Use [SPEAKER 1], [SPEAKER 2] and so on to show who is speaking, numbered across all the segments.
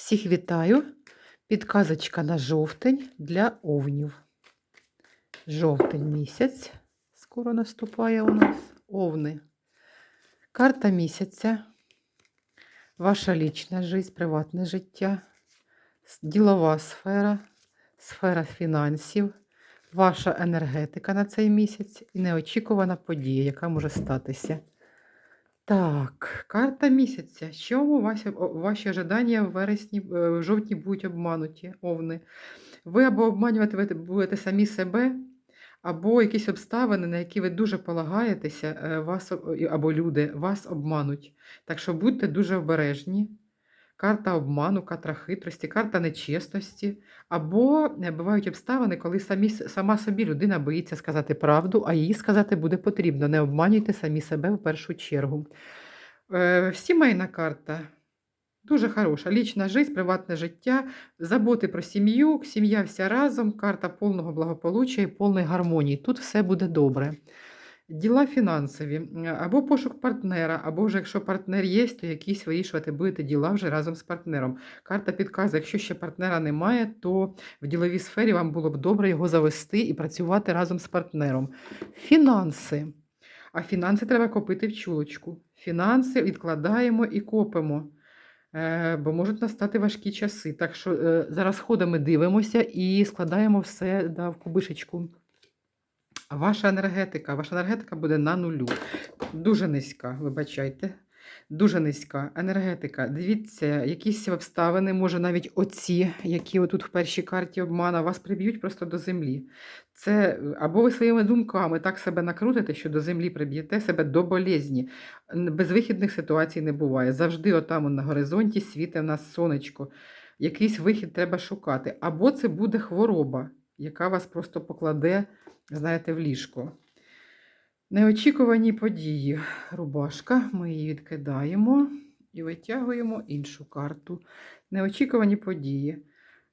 [SPEAKER 1] Всіх вітаю. Підказочка на жовтень для овнів. Жовтень місяць. Скоро наступає у нас овни. Карта місяця. Ваша лічна життя, приватне життя, ділова сфера, сфера фінансів, ваша енергетика на цей місяць і неочікувана подія, яка може статися. Так, карта місяця. Що у вас, ваші ожидання в вересні, е, в жовтні будуть обмануті, овни? Ви або обманювати будете самі себе, або якісь обставини, на які ви дуже полагаєтеся, е, вас, або люди вас обмануть. Так що будьте дуже обережні. Карта обману, карта хитрості, карта нечесності. Або е, бувають обставини, коли самі, сама собі людина боїться сказати правду, а їй сказати буде потрібно. Не обманюйте самі себе в першу чергу. Е, Сімейна карта. Дуже хороша. Лічна життя, приватне життя, заботи про сім'ю, сім'я вся разом, карта повного благополуччя і повної гармонії. Тут все буде добре. Діла фінансові, або пошук партнера, або вже якщо партнер є, то якісь вирішувати будете діла вже разом з партнером. Карта підказує, якщо ще партнера немає, то в діловій сфері вам було б добре його завести і працювати разом з партнером. Фінанси. А фінанси треба копити в чулочку. Фінанси відкладаємо і копимо. Е, бо можуть настати важкі часи. Так що е, зараз ходимо, дивимося і складаємо все да, в кубишечку. Ваша енергетика, ваша енергетика буде на нулю. Дуже низька, вибачайте. Дуже низька енергетика. Дивіться, якісь обставини, може навіть оці, які отут в першій карті обмана, вас приб'ють просто до землі. Це або ви своїми думками так себе накрутите, що до землі приб'єте себе до болезні. Безвихідних ситуацій не буває. Завжди отам на горизонті світе в нас сонечко. Якийсь вихід треба шукати. Або це буде хвороба, яка вас просто покладе, знаєте, в ліжко. Неочікувані події. Рубашка. Ми її відкидаємо і витягуємо іншу карту. Неочікувані події.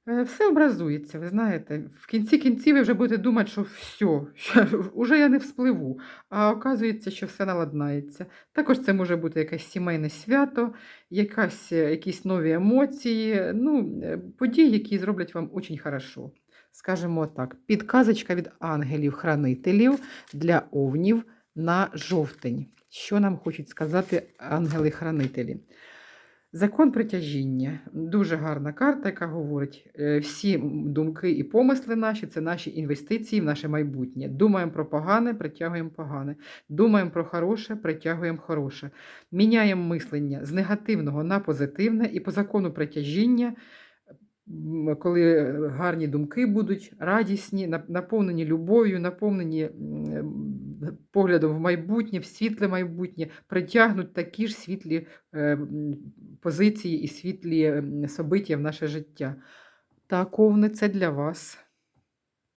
[SPEAKER 1] Е, Все образується, ви знаєте. В кінці кінці ви вже будете думати, що все, що вже я не вспливу. А оказується, що все наладнається. Також це може бути якесь сімейне свято, якась, е, якісь нові емоції, ну, е, події, які зроблять вам дуже хорошо. Скажімо так, підказочка від ангелів-хранителів для овнів на жовтень. Що нам хочуть сказати ангели-хранителі? Закон притяжіння. Дуже гарна карта, яка говорить, е, всі думки і помисли наші це наші інвестиції в наше майбутнє. Думаємо про погане, притягуємо погане. Думаємо про хороше, притягуємо хороше. Міняємо мислення з негативного на позитивне і по закону притяжіння. Коли гарні думки будуть, радісні, наповнені любов'ю, наповнені поглядом в майбутнє, в світле майбутнє, притягнуть такі ж світлі е, позиції і світлі собиття в наше життя. Так, овни, це для вас.